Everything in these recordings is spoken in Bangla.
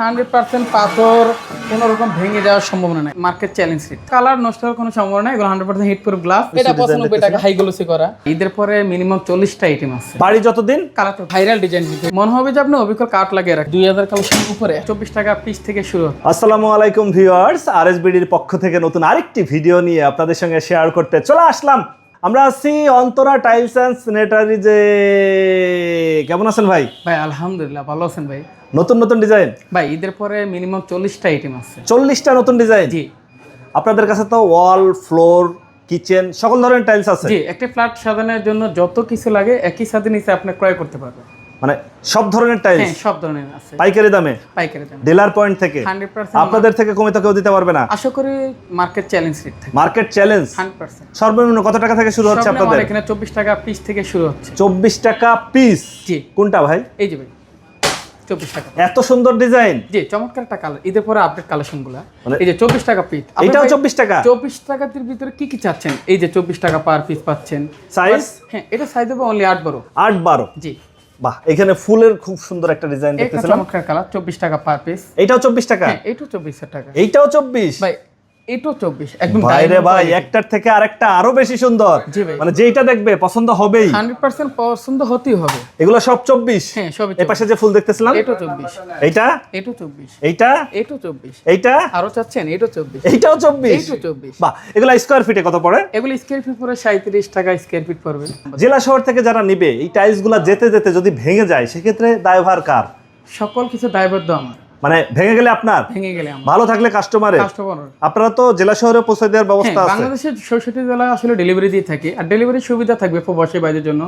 হান্ড্রেড পার্সেন্ট পাথর কোনো রকম ভেঙে যাওয়ার সম্ভাবনা নাই। মার্কেট চ্যালেঞ্জ রেট কালার নষ্ট হওয়ার কোনো সম্ভাবনা নাই এগুলো hundred percent heat proof glass এটা পঁচানব্বই টাকা হাই গ্লোসি করা। ঈদের পরে মিনিমাম চল্লিশটা আইটেম আছে। বাড়ি যতদিন? কালার তো ভাইরাল ডিজাইন কিন্তু। মনে হবে যে আপনি অবিকল কাট লাগিয়ে রাখেন। দুই হাজার কালেকশন উপরে। চব্বিশ টাকা পিস থেকে শুরু আসসালামু আলাইকুম ভিউয়ার্স আরএসবিডির পক্ষ থেকে নতুন আরেকটি ভিডিও নিয়ে আপনাদের সঙ্গে শেয়ার করতে চলে আসলাম। আমরা আছি অন্তরা টাইলস অ্যান্ড স্যানিটারি যে কেমন আছেন ভাই? ভাই আলহামদুলিল্লাহ ভালো আছেন ভাই। নতুন নতুন ডিজাইন? ভাই ঈদের পরে মিনিমাম চল্লিশটা আইটেম আছে। চল্লিশটা নতুন ডিজাইন? জি। আপনাদের কাছে তো ওয়াল ফ্লোর কিচেন সকল ধরনের টাইলস আছে। জি একটা ফ্ল্যাট সাজানোর জন্য যত কিছু লাগে একই সাথে নিচে আপনি ক্রয় করতে পারবেন। মানে সব ধরনের টাইলস হ্যাঁ সব ধরনের আছে। পাইকারি দামে? পাইকারি দাম। ডিলার পয়েন্ট থেকে? আপনাদের থেকে কমে তো কেউ দিতে পারবে না। আশা করি মার্কেট চ্যালেঞ্জ রেট থাকে। মার্কেট চ্যালেঞ্জ হান্ড্রেড পার্সেন্ট সর্বনিম্ন কত টাকা থেকে শুরু হচ্ছে আপনাদের? এখানে চব্বিশ টাকা পিস থেকে শুরু হচ্ছে। চব্বিশ টাকা পিস জি। কোনটা ভাই? এই যে ভাই টাকা। এত সুন্দর ডিজাইন জি চমৎকার একটা কালার ঈদের পরে আপডেট কালেকশনগুলা। মানে- এই যে চব্বিশ টাকা পিস এটাও চব্বিশ টাকা? চব্বিশ টাকার ভিতরে কি কি চাচ্ছেন? এই যে চব্বিশ টাকা পার পিস পাচ্ছেন। সাইজ হ্যাঁ এটা সাইজ হবে অনলি আট বারো। আট বারো। জি। বাহ এখানে ফুলের খুব সুন্দর একটা ডিজাইন দেখতেছিলাম। চমৎকার কালার চব্বিশ টাকা পার পিস এটাও চব্বিশ টাকা? হ্যাঁ এটাও চব্বিশ টাকা। এইটাও চব্বিশ? ভাই এটাও চব্বিশ একদম ভাইরে ভাই একটার থেকে আরেকটা আরও বেশি সুন্দর। মানে যেইটা দেখবে পছন্দ হবেই। হান্ড্রেড পার্সেন্ট পছন্দ হতেই হবে। এগুলো সব চব্বিশ? হ্যাঁ এই পাশে যে ফুল দেখতেছিলাম? চব্বিশ। এইটা? চব্বিশ। এইটা? চব্বিশ। এইটা? আরও চাচ্ছেন? চব্বিশ। এইটাও চব্বিশ? চব্বিশ। বাহ এগুলো স্কোয়ার ফিটে কত পড়ে? এগুলো স্কোয়ার ফিট পরে সাঁত্রিশ টাকা স্কোয়ার ফিট পড়বে। জেলা শহর থেকে যারা নিবে এই টাইলসগুলা যেতে যেতে যদি ভেঙে যায় সেক্ষেত্রে দায়ভার কার? সকল কিছু দায়বদ্ধ আমার। মানে ভেঙে গেলে আপনার? ভেঙে গেলে ভালো থাকলে কাস্টমারে আপনারা তো জেলা শহরে পৌঁছে দেওয়ার ব্যবস্থা হ্যাঁ আছে। বাংলাদেশের সরস্বতী জেলা আসলে ডেলিভারি দিয়ে থাকে। আর ডেলিভারি সুবিধা থাকবে প্রবাসী বাইদের জন্য।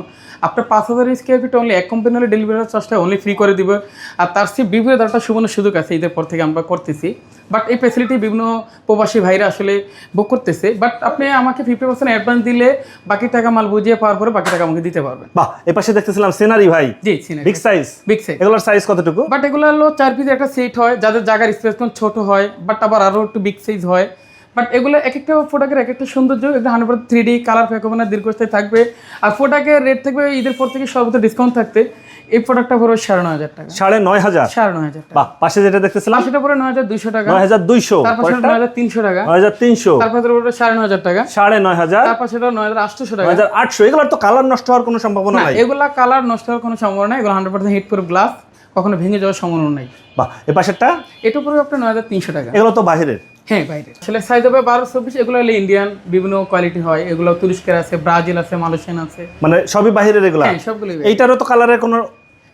আপনার পাঁচ হাজার স্কোয়ার ফিট অনলি এক কোম্পানি হলে ডেলিভারি চার্জটা অনলি ফ্রি করে দিবে। আর তার চেয়ে বিভিন্ন ধরনের সুবর্ণ সুযোগ আছে ঈদের পর থেকে আমরা করতেছি। বাট এই ফ্যাসিলিটি বিভিন্ন প্রবাসী ভাইরা আসলে বুক করতেছে। বাট আপনি আমাকে ফিফটি পার্সেন্ট অ্যাডভান্স দিলে বাকি টাকা মাল বুঝিয়ে পাওয়ার পরে বাকি টাকা আমাকে দিতে পারবেন। বাহ এ পাশে দেখতেছিলাম সিনারি ভাই। জি বিগ সাইজ বিগ সাইজ এগুলোর সাইজ কতটুকু? বাট এগুলো হলো চার পিস একটা সেট হয় যাদের জায়গার স্পেস ছোট হয় বাট আবার আরও একটু বিগ সাইজ হয়। বাট এগুলো এক একটা প্রোডাক্টের এক একটা সৌন্দর্য একদম হান্ড্রেড থ্রি ডি কালার ফেকবে না দীর্ঘস্থায়ী থাকবে। আর প্রোডাক্টের রেট থাকবে ঈদের পর থেকে সর্বোচ্চ ডিসকাউন্ট থাকতে। এই প্রোডাক্টটা পড়বে সাড়ে নয় হাজার টাকা সাড়ে নয় হাজার সাড়ে নয় হাজার টাকা বাহ পাশে যেটা দেখতেছিলাম সেটা পরে নয় হাজার দুইশো টাকা নয় হাজার দুইশো তারপর নয় হাজার তিনশো টাকা নয় হাজার তিনশো তারপর পড়বে সাড়ে নয় হাজার টাকা সাড়ে নয় হাজার তারপর সেটা নয় হাজার আটশোশো টাকা হাজার আটশো এগুলোর তো কালার নষ্ট হওয়ার কোনো সম্ভাবনা নাই এগুলা কালার নষ্ট হওয়ার কোনো সম্ভাবনা নেই এগুলো hundred percent heat proof glass কখনো ভেঙে যাওয়ার সম্ভাবনা নেই বাহ এ পাশেরটা এটা পড়বে আপনার নয় হাজার তিনশো টাকা এগুলো তো বাহিরের হ্যাঁ বাইরে আসলে সাইজ হবে বারো চব্বিশ এগুলো হলে ইন্ডিয়ান বিভিন্ন কোয়ালিটি হয় এগুলো তুরস্কের আছে ব্রাজিল আছে মালয়েশিয়ান আছে মানে সবই বাহিরের এগুলা হ্যাঁ সবগুলোই বাইরে। এইটারও তো কালারের কোনো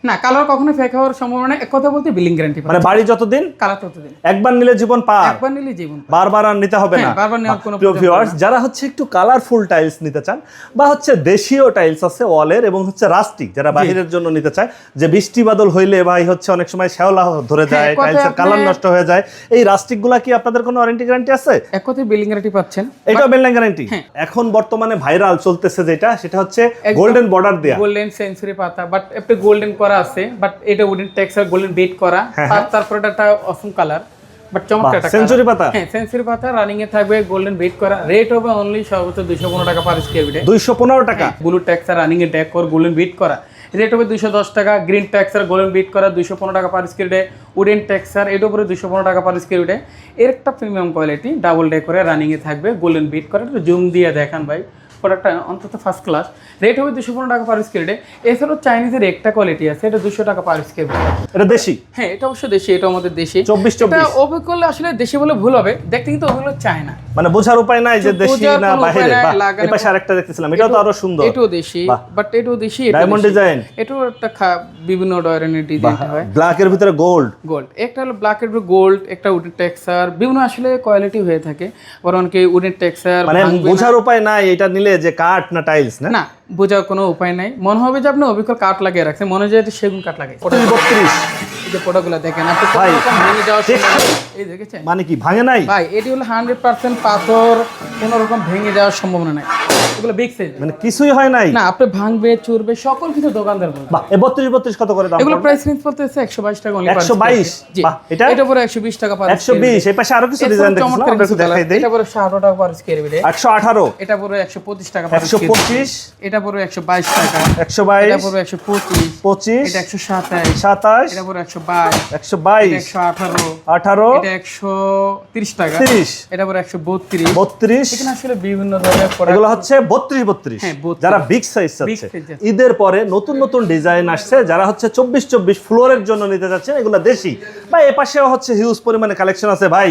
না কালার কখনো ফেক হওয়ার সম্ভাবনা নেই। এক কথা বলতে বিলিং গ্যারান্টি মানে বাড়ি যতদিন কালার তত দিন একবার নিলে জীবন পার। একবার নিলে জীবন বারবার আর নিতে হবে না। হ্যাঁ, বারবার নেওয়ার কোনো ভিউয়ার্স যারা হচ্ছে একটু কালারফুল টাইলস নিতে চান বা হচ্ছে দেশীয় টাইলস আছে ওয়ালের এবং হচ্ছে রাস্টিক যারা বাহিরের জন্য নিতে চায় যে বৃষ্টি বাদল হইলে ভাই হচ্ছে অনেক সময় শ্যাওলা ধরে যায় হ্যাঁ, টাইলসের কালার নষ্ট হয়ে যায়। এই রাস্টিকগুলা কি আপনাদের কোনো ওয়ারেন্টি গ্যারান্টি আছে? এক কথায় বিলিং গ্যারান্টি পাচ্ছেন। এটাও বেললাইন গ্যারান্টি। এখন বর্তমানে ভাইরাল চলতেছে যেটা সেটা হচ্ছে গোল্ডেন বর্ডার দেয়া। গোল্ডেন সেঞ্চুরি পাতা বাট একটু গোল্ডেন করা আছে বাট এটা উডেন টেক্সচার গোল্ডেন বেড করা। তার- তারপরে একটা অসম কালার বাট চমৎকার একটা সেঞ্চুরি পাতা। হ্যাঁ সেঞ্চুরি পাতা রানিং এ থাকবে গোল্ডেন বেড করা। রেট হবে অনলি সর্বোচ্চ দুইশো পনেরো টাকা পার স্কোয়ার ফিটে দুইশো পনেরো টাকা। ব্লু ট্যাক্সার রানিং এ ডেক কর গোল্ডেন বিট করা। রেট হবে দুশো দশ টাকা গ্রিন ট্যাক্সার গোল্ডেন বিট করা দুশো পনেরো টাকা পার স্কোয়ার উডেন ট্যাক্সার এর উপরে দুশো পনেরো টাকা পার স্কোয়ার এর একটা প্রিমিয়াম কোয়ালিটি ডাবল ডে করে রানিং এ থাকবে গোল্ডেন বিট করা। একটু জুম দিয়ে দেখান ভাই। প্রোডাক্টটা অন্তত ফার্স্ট ক্লাস রেট হবে দুশো পনেরো টাকা পার স্কোয়ার এছাড়াও চাইনিজের একটা কোয়ালিটি আছে এটা দুশো টাকা পার স্কোয়ার এটা দেশি? হ্যাঁ এটা অবশ্য দেশি এটা আমাদের দেশি। চব্বিশ চব্বিশ। অভিজ্ঞ করলে আসলে দেশি বলে ভুল হবে। দেখতে কিন্তু ওগুলো চায় না মানে বোঝার উপায় নাই যে দেশি না লাগানো এই পাশে আরেকটা দেখতেছিলাম এটাও তো আরও সুন্দর। এটাও দেশি। বাট এটাও দেশি ডায়মন্ড ডিজাইন এটাও একটা বিভিন্ন ধরনের ডিজাইন হয়। ব্ল্যাক এর ভিতরে গোল্ড গোল্ড একটা হলো ব্ল্যাক এর ভিতরে গোল্ড একটা উডেন টেক্সচার বিভিন্ন আসলে কোয়ালিটি হয়ে থাকে। আবার অনেকে উডেন টেক্সচার মানে বোঝার উপায় নাই এটা নিলে যে কাঠ না টাইলস না? না বোঝার কোনো উপায় নাই। মনে হবে যে আপনি অবিকল কাঠ লাগিয়ে রাখছেন মনে হয় যে সেগুন কাঠ লাগে বত্রিশ। যে দেখেন আপনি ভাই, এই দেখেছেন? মানে কি ভাঙে নাই? ভাই এটি হলো হান্ড্রেড পার্সেন্ট পাথর কোনো রকম ভেঙে যাওয়ার সম্ভাবনা নাই। এগুলো বিগ সাইজ মানে কিছুই হয় নাই। না আপনি ভাঙবে চুরবে সকল কিছু দোকানদার বলবে। বাহ এ বত্রিশ বত্রিশ কত করে দাম? এগুলো প্রাইস রেঞ্জ পড়তেছে 122 টাকা per 122 square feet। জি। বাহ, এটা? এটা পরে 120 টাকা পার একশো বিশ এই পাশে আরও কিছু ডিজাইন চমৎকার আমরা একটু দেখাই দিই। এটা পরে 108 টাকা পার স্কয়ার ফিট একশো আঠারো। এটা পরে 125 টাকা পার একশো স্কয়ার পঁচিশ এটা পরে 122 টাকা। একশো এটা বাইশ পরে 125 পঁচিশ। এটা 127 সাতাশ। এটা পরে 122 একশো বাইশ। এটা 118 আঠারো। এটা 130 টাকা। তিরিশ? এটা পরে 132 বত্রিশ। এখানে আসলে বিভিন্ন ধরনের এগুলো হচ্ছে বত্রিশ বত্রিশ। হ্যাঁ, 32 যারা বিগ সাইজ চাচ্ছে। ঈদের পরে নতুন নতুন ডিজাইন আসছে যারা হচ্ছে চব্বিশ চব্বিশ ফ্লোরের জন্য নিতে যাচ্ছেন এগুলো দেশি। বা এ পাশেও হচ্ছে হিউজ পরিমাণে কালেকশন আছে ভাই।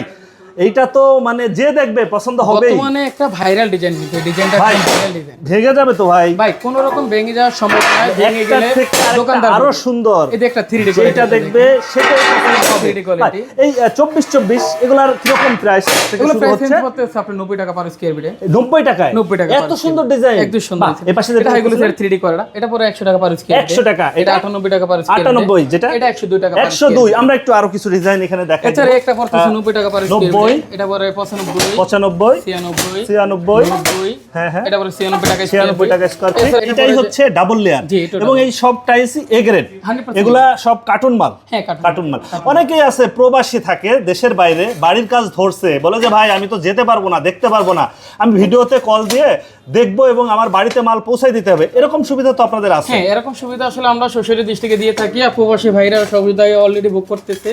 এইটা তো মানে যে দেখবে পছন্দ হবেই। বর্তমানে একটা ভাইরাল ডিজাইন কিন্তু ডিজাইনটা ভাইরাল ডিজাইন ভেঙে যাবে তো ভাই। ভাই কোন রকম ভেঙে যাওয়ার সম্ভাবনা নাই ভেঙে গেলে দোকানদার আরও সুন্দর। এই একটা 3D যেটা দেখবে। সেটাই পছন্দ 3D quality। ভাই, এই চব্বিশ চব্বিশ এগুলার কীরকম প্রাইস থেকে শুরু হচ্ছে? করতেছে আপনি 90 টাকা পার স্কয়ার ফিটে নব্বই টাকায়? 90 টাকা এত সুন্দর ডিজাইন একদম সুন্দর এ পাশে যেটা এটা হাইগুলো 3D করা এটা পরে 100 টাকা পার স্কয়ার 100 টাকা, এটা এটা 98 টাকা পার স্কয়ার 98 যেটা? এটা 102 টাকা পার একশো দুই আমরা একটু আরও কিছু ডিজাইন এখানে দেখাই এছাড়া একটা পড়তেছে 90 টাকা পার স্কয়ার 90 এটা পরে 95 পঁচানব্বই। 96 ছিয়ানব্বই। হ্যাঁ হ্যাঁ। এটা পরে 96 টাকা ছিয়ানব্বই টাকা স্কোয়ার ফিট এটাই হচ্ছে ডাবল লেয়ার এবং এই সব টাইলসই এ গ্রেড এগুলা সব কার্টুন মাল। হ্যাঁ কার্টুন মাল। অনেকেই আছে প্রবাসী থাকে দেশের বাইরে বাড়ির কাজ ধরছে বলে যে ভাই আমি তো যেতে পারব না দেখতে পারব না। আমি ভিডিওতে কল দিয়ে দেখব এবং আমার বাড়িতে মাল পৌঁছাই দিতে হবে। এরকম সুবিধা তো আপনাদের আছে? হ্যাঁ এরকম সুবিধা আসলে আমরা শ্বশুরের দৃষ্টিকে দিয়ে থাকি। আর প্রবাসী ভাইরা সুবিধায় অলরেডি বুক করতেছে।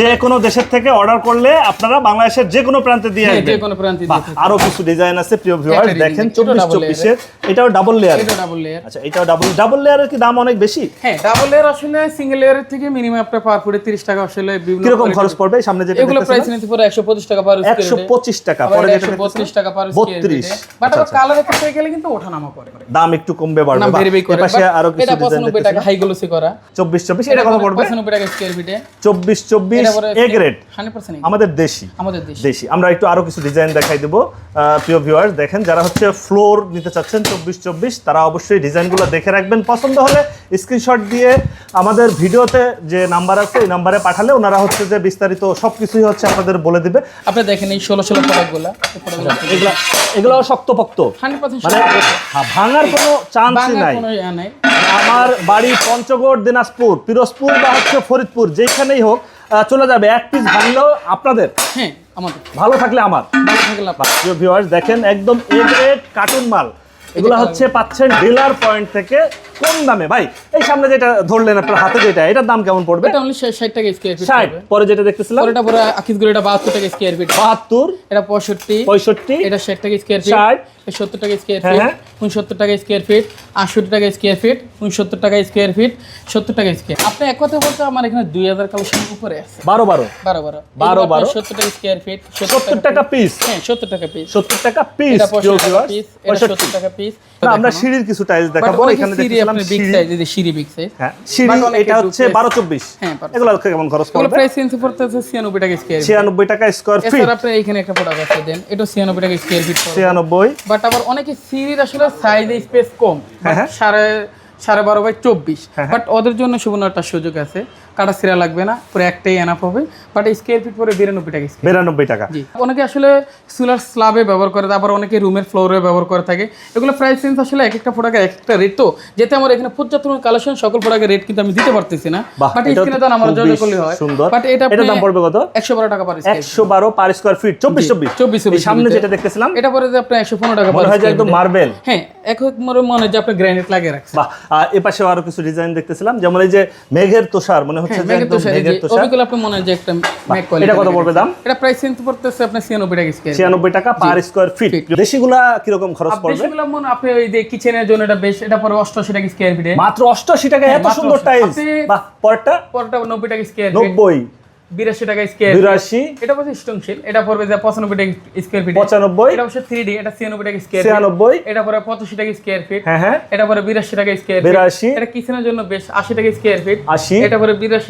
যে কোনো দেশের থেকে অর্ডার করলে আপনারা বাংলাদেশের যে কোনো প্রান্তে দিয়ে হ্যাঁ, আসবেন। যে কোনো প্রান্তে দিয়ে। আরও কিছু ডিজাইন আছে প্রিয় ভিউয়ার্স একটা দেখেন design, ছোট চব্বিশ double চব্বিশের এটাও ডাবল লেয়ার এটা ডাবল লেয়ার আচ্ছা এটাও ডাবল ডাবল লেয়ারের কি দাম অনেক বেশি? হ্যাঁ ডাবল লেয়ার আসলে সিঙ্গেল লেয়ারের থেকে মিনিমাম আপনার পার ফুটে 30 টাকা আসলে বিভিন্ন quality- খরচ পড়বে? সামনে যেটা এগুলো প্রাইস নিতে পরে 125 টাকা পার স্কয়ার একশো পঁচিশ টাকা পরে যেটা একশো বত্রিশ দেখতেছেন, টাকা পার স্কয়ার 32 বাট আবার আচ্ছা। কালারের ক্ষেত্রে গেলে কিন্তু ওঠানামা করে দাম একটু কমবে বাড়বে। করে। এপাশে আরও কিছু ডিজাইন এটা 95 টাকা হাই গ্লোসি করা। চব্বিশ চব্বিশ এটা কত পড়বে? 95 টাকা স্কয়ার ফিটে চব্বিশ চব্বিশ এ গ্রেড আমাদের দেশি। আমাদের দেশি। আমরা একটু আরও কিছু ডিজাইন দেখাই দেবো। প্রিয় ভিউয়ার্স দেখেন যারা হচ্ছে ফ্লোর নিতে চাচ্ছেন চব্বিশ চব্বিশ তারা অবশ্যই ডিজাইনগুলো দেখে রাখবেন। পছন্দ হলে স্ক্রিনশট দিয়ে আমাদের ভিডিওতে যে নাম্বার আছে এই নাম্বারে পাঠালে ওনারা হচ্ছে যে বিস্তারিত সব কিছুই হচ্ছে আপনাদের বলে দিবে। আপনি দেখেন এই 16 16 প্রোডাক্টগুলো এই এগুলো শক্তপোক্ত। 100% মানে হ্যাঁ, ভাঙার কোনো চান্সই নাই। আমার বাড়ি পঞ্চগড় দিনাজপুর পিরোজপুর বা হচ্ছে ফরিদপুর যেখানেই হোক চলে যাবে। এক পিস ভাঙলেও আপনাদের। হ্যাঁ আমাদের। ভালো থাকলে আমার। ভালো থাকলে আপনার ভিউয়ার্স দেখেন একদম এ গ্রেড কার্টুন মাল। এগুলো হচ্ছে পাচ্ছেন ডিলার পয়েন্ট থেকে কম দামে। ভাই এই সামনে যেটা ধরলেন আপনার হাতে যেটা এটার দাম কেমন পড়বে? এটা অনলি 60 টাকা স্কয়ার ফিট ষাট পরে যেটা দেখতেছিলাম? পরেটা পরে আকিসগুলো এটা 72 টাকা স্কয়ার ফিট বাহাত্তর? এটা 65 পঁয়ষট্টি? এটা 60 টাকা স্কয়ার ফিট ষাট। এটা 70 টাকা স্কয়ার ফিট হ্যাঁ। 69 টাকা স্কয়ার ফিট 68 টাকা স্কয়ার ফিট 69 টাকা স্কয়ার ফিট 70 টাকা স্কয়ার আপনি এক কথা বলতে আমার এখানে 2000 কালেকশন উপরে আছে। বারো বারো। 12 12 বারো, বারো। 70 টাকা স্কয়ার ফিট সত্তর টাকা পিস হ্যাঁ 70 টাকা পিস সত্তর টাকা পিস এটা 65 টাকা পিস এটা পঁয়ষট্টি। 70 টাকা পিস না, আমরা সিঁড়ির কিছু টাইলস দেখাবো। এখানে সিঁড়ি বিগ সাইজ এই সিঁড়ি। বিগ সাইজ হ্যাঁ সিঁড়ি এটা হচ্ছে হ্যাঁ। এগুলো কেমন খরচ এগুলো পড়বে? প্রাইস চেঞ্জ করতে হচ্ছে 96 টাকা স্কয়ার ফিট ছিয়ানব্বই টাকা স্কোয়ার ফিট এছাড়া আপনি এখানে একটা প্রোডাক্ট আছে দেন এটা 96 টাকা স্কয়ার ফিট পড়বে। ছিয়ানব্বই। বাট আবার অনেকে সিরির আসলে সাইজে স্পেস কম। হ্যাঁ, হ্যাঁ। সাড়ে সাড়ে বারো বাই চব্বিশ। হ্যাঁ, বাট ওদের জন্য সুবর্ণ একটা সুযোগ আছে। কাটা সিরা লাগবে না পুরো একটাই এনাফ হবে। বাট স্কোয়ার ফিট পরে বিরানব্বই টাকা বিরানব্বই টাকা। জি। অনেকে আসলে সোলার স্ল্যাবে ব্যবহার করে আবার অনেকে রুমের ফ্লোরে ব্যবহার করে থাকে। এগুলো প্রাইস রেঞ্জ আসলে এক একটা প্রোডাক্টের এক একটা রেট তো। যেতে আমার এখানে পর্যাপ্ত কালেকশন সকল প্রোডাক্টের রেট কিন্তু আমি দিতে পারতেছি না। বাট স্ক্রিনে দাম আমার যোগাযোগ করলে হয়। সুন্দর। বাট এটা এটার দাম পড়বে কত? একশো বারো টাকা পার। একশো বারো পার স্কোয়ার ফিট চব্বিশ চব্বিশ। 24 এই সামনে যেটা দেখতেছিলাম এটা পরে যে আপনার একশো পনেরো টাকা মনে per যে square একদম মার্বেল হ্যাঁ এখন মনে মনে হয় যে আপনি গ্রানাইট লাগিয়ে রাখছেন। বাহ আর এ পাশেও আরও কিছু ডিজাইন দেখতেছিলাম যেমন এই যে মেঘের তোষার মনে হচ্ছে যে একদম মেঘের তুষার অবিকল মনে হয় টাকা আপনি ওই যে কিচেনের জন্য এটা বেশ এটা পড়বে 88 টাকা স্কয়ার ফিটে মাত্র 88 টাকা এত সুন্দর টাইলস পরটা পরটা 90 টাকা স্কয়ার নব্বই। বিরাশি টাকা স্কোয়ার এটা হচ্ছে স্টোনশিল এটা পড়বে যে পঁচানব্বই টাকা ফিট পঁচানব্বই। এটা হচ্ছে এটা ছিয়ানব্বই টাকা এটা টাকা ফিট হ্যাঁ হ্যাঁ। এটা টাকা এটা কিচেনের জন্য বেশ আশি টাকা ফিট আশি। এটা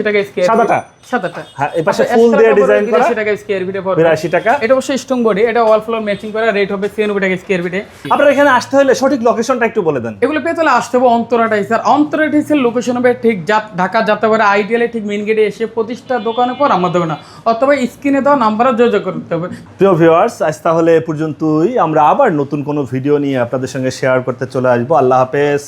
টাকা সাদাটা। সাদাটা। হ্যাঁ এই পাশে আচ্ছা, ফুল দিয়ে ডিজাইন করা। বিরাশি টাকা ফিটে পড়বে। বিরাশি টাকা। এটা হচ্ছে স্টোন বডি এটা ওয়াল ফ্লোর ম্যাচিং করা রেট হবে ছিয়ানব্বই টাকা স্কোয়ার ফিটে আপনারা এখানে আসতে হলে সঠিক লোকেশনটা একটু বলে দেন। এগুলো পেয়ে তাহলে আসতে হবে অন্তরা টাইসার। অন্তরা টাইসের লোকেশন হবে ঠিক ঢাকা যাতে পারে আইডিয়ালে ঠিক মেন গেটে এসে প্রতিষ্ঠা দোকানে পর আমার না। অথবা স্ক্রিনে দেওয়া নাম্বারও যোগাযোগ করতে হবে। প্রিয় ভিউয়ার্স আজ তাহলে এ পর্যন্তই। আমরা আবার নতুন কোনো ভিডিও নিয়ে আপনাদের সঙ্গে শেয়ার করতে চলে আসব। আল্লাহ হাফেজ।